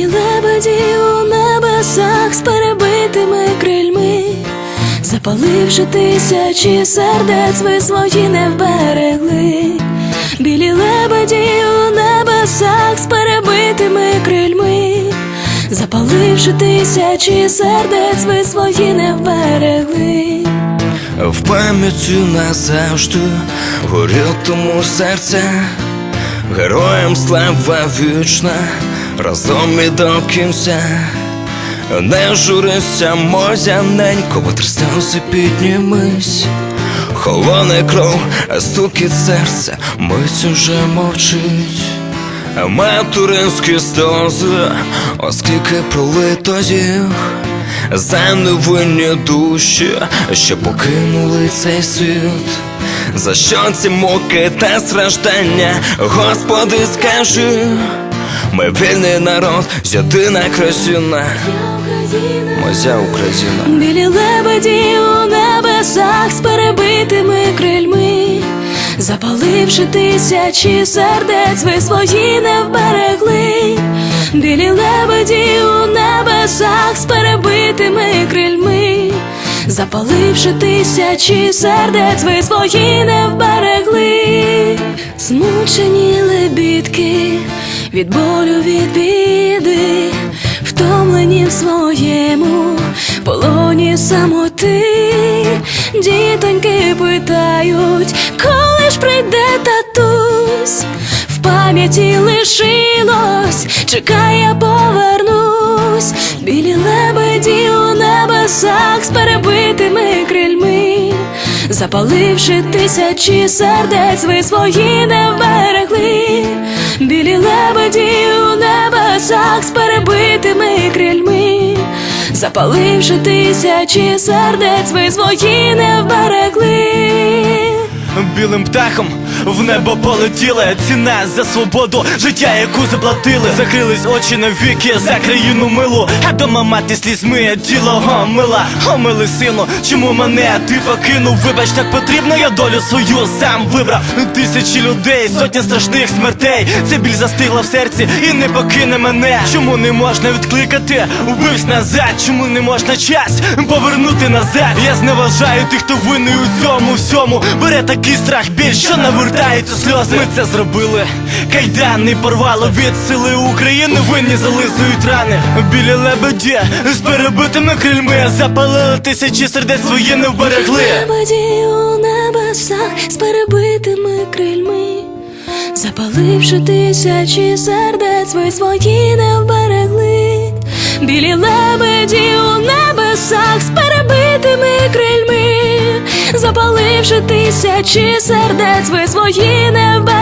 білі лебеді у небесах з перебитими крильми, запаливши тисячі сердець, ви свої не вберегли. Білі лебеді у небесах з перебитими крильми, запаливши тисячі сердець, ви свої не вберегли. В пам'яті назавжди горітиму серце, героям слава вічна, разом і до кінця. Не журися, мозяненько, бо сльози піднімись. Холоне кров, стукіт серця, мить уже мовчить. Материнські сльози, оскільки пролито їх за невинні душі, що покинули цей світ. За що ці муки та страждання, Господи, скажи, ми вільний народ, єдина країна, моя Україна. Білі лебеді у небесах з перебитими крильми, запаливши тисячі сердець, ви свої не вберегли. Білі лебеді у небесах з перебитими крильми, запаливши тисячі сердець, ви свої не вберегли. Змучені від болю від біди, втомлені в своєму полоні самоти, дітоньки питають, коли ж прийде татусь, в пам'яті лишилось, чекай, я повернусь, білі лебеді у небесах з перебитими крильми, запаливши тисячі сердець, ви свої не перебитими крильми, запаливши тисячі сердець, ви свої не вберегли. Білим птахом в небо полетіли ціна за свободу, життя, яку заплатили. Закрились очі навіки за країну милу, а дома мати слізьми діло гомила. Омили сину, чому мене ти покинув? Вибач, так потрібно, я долю свою сам вибрав. Тисячі людей, сотні страшних смертей. Це біль застигла в серці і не покине мене. Чому не можна відкликати? Вбивсь назад, чому не можна час повернути назад? Я зневажаю тих, хто винний у цьому всьому. Бере такий страх біль, що навертають у сльози. Ми це зробили. Кайдани порвало від сили України. Винні зализують рани. Білі лебеді з перебитими крильми запалили тисячі сердець свої не вберегли. Лебеді у небесах з перебитими крильми, запаливши тисячі сердець, ви свої не вберегли. Білі лебеді у небесах з крильми, тисячі сердець, ви свої не вберегли.